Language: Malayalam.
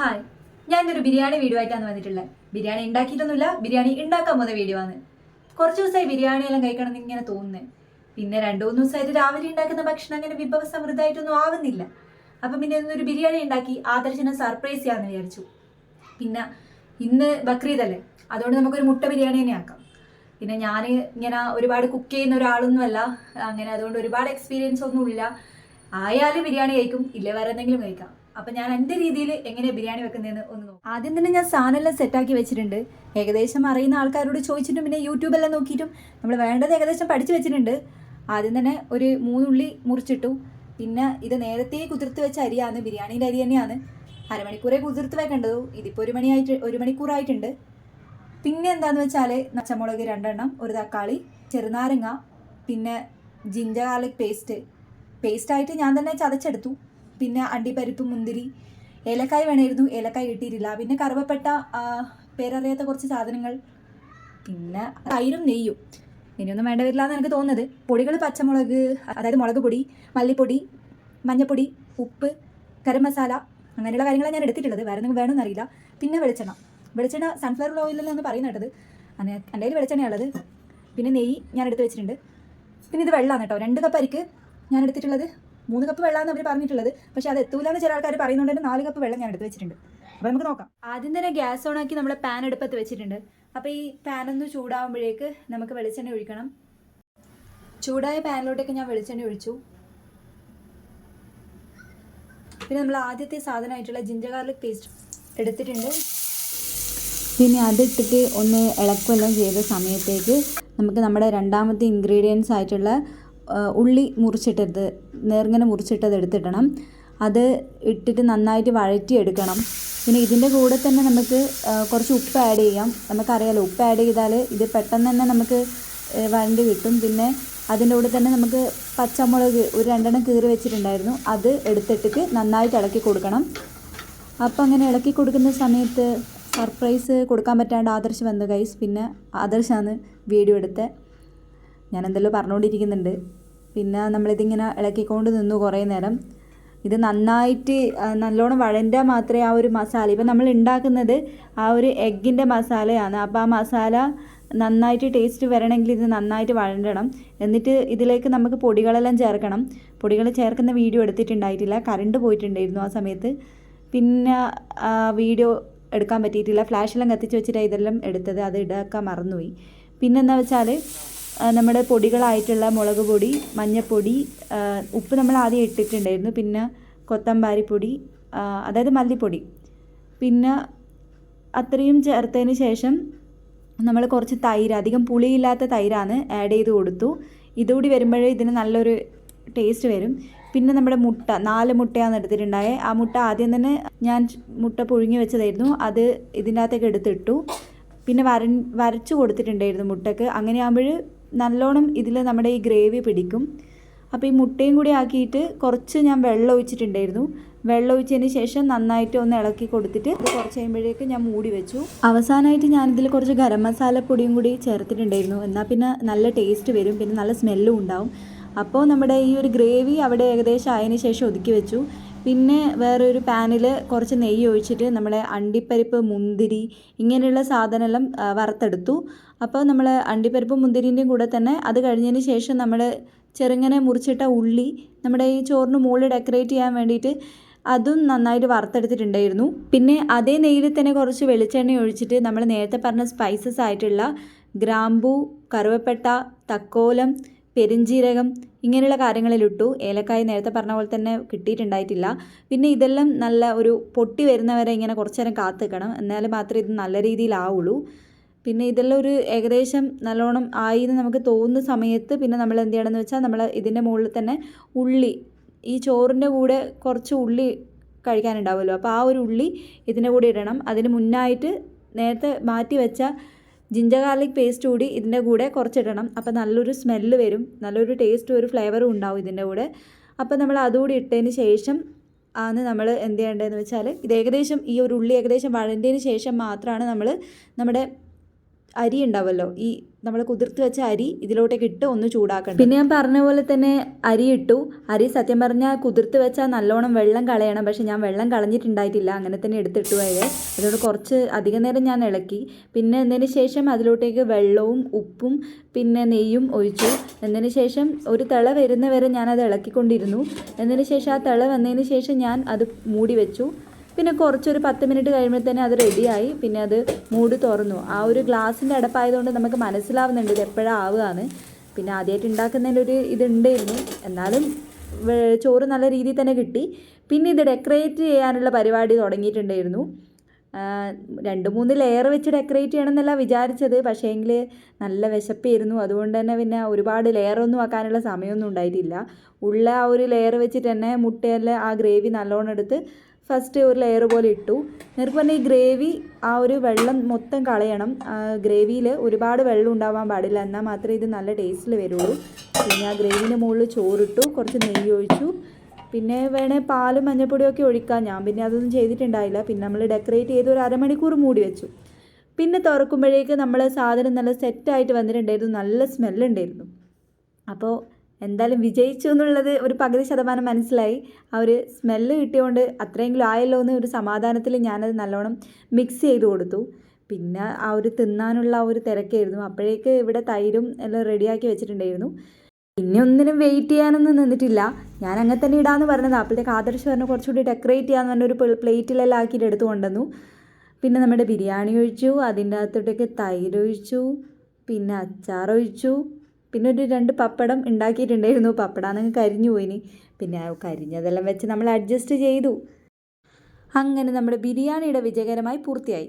ഹായ്. ഞാൻ ഇന്നൊരു ബിരിയാണി വീഡിയോ ആയിട്ടാണ് വന്നിട്ടുള്ളത്. ബിരിയാണി ഉണ്ടാക്കിയിട്ടൊന്നുമില്ല ബിരിയാണി ഉണ്ടാക്കാൻ പോകുന്ന വീഡിയോ ആണ് കുറച്ച് ദിവസമായി ബിരിയാണി എല്ലാം കഴിക്കണം എന്ന് ഇങ്ങനെ തോന്നുന്നത് പിന്നെ രണ്ടു മൂന്ന് ദിവസമായിട്ട് രാവിലെ ഉണ്ടാക്കുന്ന ഭക്ഷണം അങ്ങനെ വിഭവ സമൃദ്ധമായിട്ടൊന്നും ആവുന്നില്ല. അപ്പം പിന്നെ ഇന്നൊരു ബിരിയാണി ഉണ്ടാക്കി ആദർശനെ സർപ്രൈസ് ചെയ്യാമെന്ന് വിചാരിച്ചു. പിന്നെ ഇന്ന് ബക്രീദ് അല്ലേ അതുകൊണ്ട് നമുക്കൊരു മുട്ട ബിരിയാണി തന്നെ ആക്കാം. പിന്നെ ഞാൻ ഇങ്ങനെ ഒരുപാട് കുക്ക് ചെയ്യുന്ന ഒരാളൊന്നുമല്ല. അങ്ങനെ അതുകൊണ്ട് ഒരുപാട് എക്സ്പീരിയൻസ് ഒന്നുമില്ല. ആയാലും ബിരിയാണി കഴിക്കും ഇല്ല വേറെ എന്തെങ്കിലും കഴിക്കാം. അപ്പം ഞാൻ എന്റെ രീതിയിൽ എങ്ങനെ ബിരിയാണി വെക്കുന്നതെന്ന് ഒന്ന് നോക്കാം. ആദ്യം തന്നെ ഞാൻ സാധനമെല്ലാം സെറ്റാക്കി വെച്ചിട്ടുണ്ട്. ഏകദേശം അറിയുന്ന ആൾക്കാരോട് ചോദിച്ചിട്ടും പിന്നെ യൂട്യൂബെല്ലാം നോക്കിയിട്ടും നമ്മൾ വേണ്ടത് ഏകദേശം പഠിച്ചു വെച്ചിട്ടുണ്ട്. ആദ്യം തന്നെ ഒരു മൂന്നുള്ളി മുറിച്ചിട്ടു. പിന്നെ ഇത് നേരത്തെ കുതിർത്ത് വെച്ച അരിയാണ് ബിരിയാണിയുടെ അരി തന്നെയാണ്. അരമണിക്കൂറേ കുതിർത്ത് വെക്കേണ്ടത്. ഇതിപ്പോൾ ഒരു മണിയായിട്ട് ഒരു മണിക്കൂറായിട്ടുണ്ട്. പിന്നെ എന്താന്ന് വെച്ചാൽ പച്ചമുളക് രണ്ടെണ്ണം ഒരു തക്കാളി ചെറുനാരങ്ങ പിന്നെ ജിഞ്ചർ ഗാർലിക് പേസ്റ്റ് പേസ്റ്റായിട്ട് ഞാൻ തന്നെ ചതച്ചെടുത്തു. പിന്നെ അണ്ടിപ്പരിപ്പ് മുന്തിരി ഏലക്കായ വേണമായിരുന്നു. ഏലക്കായ കിട്ടിയിട്ടില്ല. പിന്നെ കറുവപ്പെട്ട പേരറിയാത്ത കുറച്ച് സാധനങ്ങൾ. പിന്നെ തൈരും നെയ്യും. ഇനിയൊന്നും വേണ്ട വരില്ല എനിക്ക് തോന്നുന്നത്. പൊടികൾ പച്ചമുളക് അതായത് മുളക് പൊടി മല്ലിപ്പൊടി മഞ്ഞപ്പൊടി ഉപ്പ് ഗരം മസാല അങ്ങനെയുള്ള കാര്യങ്ങളാണ് ഞാൻ എടുത്തിട്ടുള്ളത്. വേറെ നിങ്ങൾക്ക് വേണമെന്ന് അറിയില്ല. പിന്നെ വെളിച്ചെണ്ണ. വെളിച്ചെണ്ണ സൺഫ്ലവർ ഓയിലെന്ന് പറയുന്ന കേട്ടത്. അങ്ങനെ എന്റെ കയ്യിൽ വെളിച്ചെണ്ണയുള്ളത് പിന്നെ നെയ്യ് ഞാൻ എടുത്ത് വെച്ചിട്ടുണ്ട്. പിന്നെ ഇത് വെള്ളമാണ് കേട്ടോ. രണ്ട് കപ്പ് അരിക്ക് ഞാൻ എടുത്തിട്ടുള്ളത്. മൂന്ന് കപ്പ് വെള്ളമാണ് അവർ പറഞ്ഞിട്ടുള്ളത്. പക്ഷേ അത് എത്തൂല എന്ന് ചില ആൾക്കാർ പറയുന്നുണ്ട്. തന്നെ നാല് കപ്പ് വെള്ളം ഞാൻ എടുത്ത് വെച്ചിട്ടുണ്ട്. അപ്പോൾ നമുക്ക് നോക്കാം. ആദ്യം തന്നെ ഗ്യാസ് ഓൺ ആക്കി നമ്മൾ പാൻ എടുപ്പത്ത് വെച്ചിട്ടുണ്ട്. അപ്പോൾ ഈ പാൻ ഒന്ന് ചൂടാകുമ്പോഴേക്ക് നമുക്ക് വെളിച്ചെണ്ണ ഒഴിക്കണം. ചൂടായ പാനിലോട്ടേക്ക് ഞാൻ വെളിച്ചെണ്ണ ഒഴിച്ചു. പിന്നെ നമ്മൾ ആദ്യത്തെ സാധനമായിട്ടുള്ള ജിഞ്ചർ ഗാർലിക് പേസ്റ്റ് എടുത്തിട്ടുണ്ട്. പിന്നെ അതിട്ടിട്ട് ഒന്ന് ഇളക്കുമെല്ലാം ചെയ്ത സമയത്തേക്ക് നമുക്ക് നമ്മുടെ രണ്ടാമത്തെ ഇൻഗ്രീഡിയൻസ് ആയിട്ടുള്ള ഉള്ളി മുറിച്ചിട്ടത് നേർങ്ങനെ മുറിച്ചിട്ടത് എടുത്തിടണം. അത് ഇട്ടിട്ട് നന്നായിട്ട് വഴറ്റിയെടുക്കണം. പിന്നെ ഇതിന്റെ കൂടെ തന്നെ നമുക്ക് കുറച്ച് ഉപ്പ് ആഡ് ചെയ്യാം. നമുക്കറിയാലോ ഉപ്പ് ആഡ് ചെയ്താൽ ഇത് പെട്ടെന്ന് തന്നെ നമുക്ക് വഴണ്ടി കിട്ടും. പിന്നെ അതിന്റെ കൂടെ തന്നെ നമുക്ക് പച്ചമുളക് ഒരു രണ്ടെണ്ണം കീറി വെച്ചിട്ടുണ്ടായിരുന്നു. അത് എടുത്തിട്ടിട്ട് നന്നായിട്ട് ഇളക്കി കൊടുക്കണം. അപ്പോൾ അങ്ങനെ ഇളക്കി കൊടുക്കുന്ന സമയത്ത് സർപ്രൈസ് കൊടുക്കാൻ പറ്റാണ്ട് ആദർശ് വന്നു ഗൈസ് പിന്നെ ആദർശാണ് വീഡിയോ എടുത്തത് ഞാൻ പറഞ്ഞുകൊണ്ടിരിക്കുന്നുണ്ട്. പിന്നെ നമ്മളിതിങ്ങനെ ഇളക്കിക്കൊണ്ട് നിന്നു കുറേ നേരം. ഇത് നന്നായിട്ട് നല്ലോണം വഴന്റെ മാത്രമേ ആ ഒരു മസാല ഇപ്പം നമ്മൾ ഉണ്ടാക്കുന്നത് ആ ഒരു എഗ്ഗിന്റെ മസാലയാണ്. അപ്പോൾ ആ മസാല നന്നായിട്ട് ടേസ്റ്റ് വരണമെങ്കിൽ ഇത് നന്നായിട്ട് വഴണ്ടണം. എന്നിട്ട് ഇതിലേക്ക് നമുക്ക് പൊടികളെല്ലാം ചേർക്കണം. പൊടികൾ ചേർക്കുന്ന വീഡിയോ എടുത്തിട്ടുണ്ടായിട്ടില്ല. കറണ്ട് പോയിട്ടുണ്ടായിരുന്നു ആ സമയത്ത്. പിന്നെ വീഡിയോ എടുക്കാൻ പറ്റിയിട്ടില്ല. ഫ്ലാഷെല്ലാം കത്തിച്ച് വെച്ചിട്ടാണ് ഇതെല്ലാം എടുത്തത്. അത് ഇടാക്കാൻ മറന്നുപോയി. പിന്നെന്താ വെച്ചാൽ നമ്മുടെ പൊടികളായിട്ടുള്ള മുളക് പൊടി മഞ്ഞൾപ്പൊടി ഉപ്പ് നമ്മൾ ആദ്യം ഇട്ടിട്ടുണ്ടായിരുന്നു. പിന്നെ കൊത്തമ്പാരിപ്പൊടി അതായത് മല്ലിപ്പൊടി. പിന്നെ അത്രയും ചേർത്തതിന് ശേഷം നമ്മൾ കുറച്ച് തൈര് അധികം പുളിയില്ലാത്ത തൈരാണ് ആഡ് ചെയ്ത് കൊടുത്തു. ഇതുകൂടി വരുമ്പോഴേ ഇതിന് നല്ലൊരു ടേസ്റ്റ് വരും. പിന്നെ നമ്മുടെ മുട്ട നാല് മുട്ടയാണ് എടുത്തിട്ടുണ്ടായത് ആ മുട്ട ആദ്യം തന്നെ ഞാൻ മുട്ട പുഴുങ്ങി വെച്ചതായിരുന്നു. അത് ഇതിന്റെ അകത്തേക്ക് എടുത്തിട്ടു. പിന്നെ വര വരച്ചു കൊടുത്തിട്ടുണ്ടായിരുന്നു മുട്ടക്ക്. അങ്ങനെ ആകുമ്പോൾ നല്ലോണം ഇതിൽ നമ്മുടെ ഈ ഗ്രേവി പിടിക്കും. അപ്പോൾ ഈ മുട്ടയും കൂടി ആക്കിയിട്ട് കുറച്ച് ഞാൻ വെള്ളം ഒഴിച്ചിട്ടുണ്ടായിരുന്നു. വെള്ളം ഒഴിച്ചതിന് ശേഷം നന്നായിട്ട് ഒന്ന് ഇളക്കി കൊടുത്തിട്ട് ഇത് കുറച്ച് കഴിയുമ്പോഴേക്ക് ഞാൻ മൂടി വെച്ചു. അവസാനമായിട്ട് ഞാനിതിൽ കുറച്ച് ഗരം മസാല പൊടിയും കൂടി ചേർത്തിട്ടുണ്ടായിരുന്നു. എന്നാൽ പിന്നെ നല്ല ടേസ്റ്റ് വരും പിന്നെ നല്ല സ്മെല്ലും ഉണ്ടാവും. അപ്പോൾ നമ്മുടെ ഈ ഒരു ഗ്രേവി അവിടെ ഏകദേശം ആയതിനു ശേഷം ഒതുക്കി വെച്ചു. പിന്നെ വേറൊരു പാനിൽ കുറച്ച് നെയ്യ് ഒഴിച്ചിട്ട് നമ്മുടെ അണ്ടിപ്പരിപ്പ് മുന്തിരി ഇങ്ങനെയുള്ള സാധനമെല്ലാം വറുത്തെടുത്തു. അപ്പോൾ നമ്മൾ അണ്ടിപ്പരിപ്പ് മുന്തിരിന്റെയും കൂടെ തന്നെ അത് കഴിഞ്ഞതിന് ശേഷം നമ്മൾ ചെറുങ്ങനെ മുറിച്ചിട്ട ഉള്ളി നമ്മുടെ ഈ ചോറിന് മുകളിൽ ഡെക്കറേറ്റ് ചെയ്യാൻ വേണ്ടിയിട്ട് അതും നന്നായിട്ട് വറുത്തെടുത്തിട്ടുണ്ടായിരുന്നു. പിന്നെ അതേ നെയ്യിൽ തന്നെ കുറച്ച് വെളിച്ചെണ്ണ ഒഴിച്ചിട്ട് നമ്മൾ നേരത്തെ പറഞ്ഞ സ്പൈസസ് ആയിട്ടുള്ള ഗ്രാമ്പൂ കറുവപ്പട്ട തക്കോലം പെരിഞ്ജീരകം ഇങ്ങനെയുള്ള കാര്യങ്ങളിലിട്ടു ഏലക്കായ നേരത്തെ പറഞ്ഞ പോലെ തന്നെ കിട്ടിയിട്ടുണ്ടായിട്ടില്ല. പിന്നെ ഇതെല്ലാം നല്ല ഒരു പൊട്ടി വരുന്നവരെ ഇങ്ങനെ കുറച്ച് നേരം കാത്തുക്കണം. എന്നാലും മാത്രമേ ഇത് നല്ല രീതിയിലാവുള്ളൂ. പിന്നെ ഇതെല്ലാം ഒരു ഏകദേശം നല്ലോണം ആയി എന്ന് നമുക്ക് തോന്നുന്ന സമയത്ത് പിന്നെ നമ്മൾ എന്ത് ചെയ്യണമെന്ന് വെച്ചാൽ നമ്മൾ ഇതിന്റെ മുകളിൽ തന്നെ ഉള്ളി ഈ ചോറിന്റെ കൂടെ കുറച്ച് ഉള്ളി കഴിക്കാനുണ്ടാവുമല്ലോ. അപ്പോൾ ആ ഒരു ഉള്ളി ഇതിന്റെ കൂടെ ഇടണം. അതിന് മുന്നായിട്ട് നേരത്തെ മാറ്റി വെച്ച ജിഞ്ചർ ഗാർലിക് പേസ്റ്റ് കൂടി ഇതിന്റെ കൂടെ കുറച്ചിടണം. അപ്പോൾ നല്ലൊരു സ്മെല്ല് വരും. നല്ലൊരു ടേസ്റ്റും ഒരു ഫ്ലേവറും ഉണ്ടാവും ഇതിന്റെ കൂടെ. അപ്പോൾ നമ്മൾ അതുകൂടി ഇട്ടതിന് ശേഷം ആണ് നമ്മൾ എന്ത് ചെയ്യേണ്ടതെന്ന് വെച്ചാൽ ഇത് ഏകദേശം ഈ ഒരു ഉള്ളി ഏകദേശം വഴണ്ടതിന് ശേഷം മാത്രമാണ് നമ്മൾ നമ്മുടെ അരി ഉണ്ടാവല്ലോ. ഈ നമ്മൾ കുതിർത്ത് വെച്ച അരി ഇതിലോട്ടേക്ക് ഇട്ട് ഒന്ന് ചൂടാക്കണം പിന്നെ ഞാൻ പറഞ്ഞ പോലെ തന്നെ അരി ഇട്ടു. അരി സത്യം പറഞ്ഞാൽ കുതിർത്ത് വെച്ചാൽ നല്ലോണം വെള്ളം കളയണം. പക്ഷെ ഞാൻ വെള്ളം കളഞ്ഞിട്ടുണ്ടായിട്ടില്ല. അങ്ങനെ തന്നെ എടുത്തിട്ടു പോയത് അതുകൊണ്ട് കുറച്ച് അധിക നേരം ഞാൻ ഇളക്കി. പിന്നെ എന്നതിന് ശേഷം അതിലോട്ടേക്ക് വെള്ളവും ഉപ്പും പിന്നെ നെയ്യും ഒഴിച്ചു. എന്നതിന് ശേഷം ഒരു തിള വരുന്ന വരെ ഞാനത് ഇളക്കിക്കൊണ്ടിരുന്നു. എന്നതിന് ശേഷം ആ തിള വന്നതിന് ശേഷം ഞാൻ അത് മൂടി വെച്ചു. പിന്നെ കുറച്ചൊരു പത്ത് മിനിറ്റ് കഴിയുമ്പോൾ തന്നെ അത് റെഡിയായി. പിന്നെ അത് മൂടി തുറന്നു. ആ ഒരു ഗ്ലാസിന്റെ അടപ്പായതുകൊണ്ട് നമുക്ക് മനസ്സിലാവുന്നുണ്ട് ഇത് എപ്പോഴാണ് ആവുകയെന്ന്. പിന്നെ ആദ്യമായിട്ട് ഉണ്ടാക്കുന്നതിന്റെ ഒരു ഇതുണ്ടായിരുന്നു. എന്നാലും ചോറ് നല്ല രീതിയിൽ തന്നെ കിട്ടി. പിന്നെ ഇത് ഡെക്കറേറ്റ് ചെയ്യാനുള്ള പരിപാടി തുടങ്ങിയിട്ടുണ്ടായിരുന്നു. രണ്ട് മൂന്ന് ലെയർ വെച്ച് ഡെക്കറേറ്റ് ചെയ്യണമെന്നല്ല വിചാരിച്ചത്. പക്ഷേ എങ്കിൽ നല്ല വിശപ്പായിരുന്നു. അതുകൊണ്ട് തന്നെ പിന്നെ ഒരുപാട് ലെയറൊന്നും ആക്കാനുള്ള സമയമൊന്നും ഉണ്ടായിട്ടില്ല. ഉള്ള ആ ഒരു ലെയർ വെച്ചിട്ട് തന്നെ മുട്ടയിൽ ആ ഗ്രേവി നല്ലോണം എടുത്ത് ഫസ്റ്റ് ഒരു ലെയർ പോലെ ഇട്ടു. എന്നിട്ട് പറഞ്ഞാൽ ഈ ഗ്രേവി ആ ഒരു വെള്ളം മൊത്തം കളയണം. ഗ്രേവിയിൽ ഒരുപാട് വെള്ളം ഉണ്ടാവാൻ പാടില്ല. എന്നാൽ മാത്രമേ ഇത് നല്ല ടേസ്റ്റിൽ വരുള്ളൂ. പിന്നെ ആ ഗ്രേവിന്റെ മുകളിൽ ചോറിട്ടു കുറച്ച് നെയ്യ് ഒഴിച്ചു. പിന്നെ വേണേ പാലും മഞ്ഞപ്പൊടിയൊക്കെ ഒഴിക്കാം. ഞാൻ പിന്നെ അതൊന്നും ചെയ്തിട്ടുണ്ടായില്ല. പിന്നെ നമ്മൾ ഡെക്കറേറ്റ് ചെയ്ത് ഒരു അരമണിക്കൂർ മൂടി വെച്ചു. പിന്നെ തുറക്കുമ്പോഴേക്ക് നമ്മൾ സാധനം നല്ല സെറ്റായിട്ട് വന്നിട്ടുണ്ടായിരുന്നു. നല്ല സ്മെല്ലുണ്ടായിരുന്നു അപ്പോൾ എന്തായാലും വിജയിച്ചു എന്നുള്ളത് ഒരു പകുതി ശതമാനം മനസ്സിലായി. ആ ഒരു സ്മെല്ല് കിട്ടിയതുകൊണ്ട് അത്രയെങ്കിലും ആയല്ലോ എന്ന് ഒരു സമാധാനത്തിൽ ഞാനത് നല്ലോണം മിക്സ് ചെയ്ത് കൊടുത്തു. പിന്നെ ആ ഒരു തിന്നാനുള്ള ആ ഒരു തിരക്കായിരുന്നു. അപ്പോഴേക്ക് ഇവിടെ തൈരും എല്ലാം റെഡിയാക്കി വെച്ചിട്ടുണ്ടായിരുന്നു. പിന്നെ ഒന്നിനും വെയിറ്റ് ചെയ്യാനൊന്നും നിന്നിട്ടില്ല. ഞാൻ അങ്ങനെ തന്നെ ഇടാന്ന് പറഞ്ഞത്. അപ്പോഴത്തേക്ക് ആദർശ് പറഞ്ഞു കുറച്ചുകൂടി ഡെക്കറേറ്റ് ചെയ്യാന്ന് പറഞ്ഞ ഒരു പ്ലേറ്റിലെല്ലാം ആക്കിയിട്ട് എടുത്തു കൊണ്ടുവന്നു. പിന്നെ നമ്മുടെ ബിരിയാണി ഒഴിച്ചു അതിന്റെ അകത്തോട്ടേക്ക് തൈര് ഒഴിച്ചു പിന്നെ അച്ചാർ ഒഴിച്ചു പിന്നെ ഒരു രണ്ട് പപ്പടം ഉണ്ടാക്കിയിട്ടുണ്ടായിരുന്നു. പപ്പടാന്നങ്ങ് കരിഞ്ഞു പോയിനി പിന്നെ കരിഞ്ഞതെല്ലാം വെച്ച് നമ്മൾ അഡ്ജസ്റ്റ് ചെയ്തു. അങ്ങനെ നമ്മുടെ ബിരിയാണിയുടെ വിജയകരമായി പൂർത്തിയായി.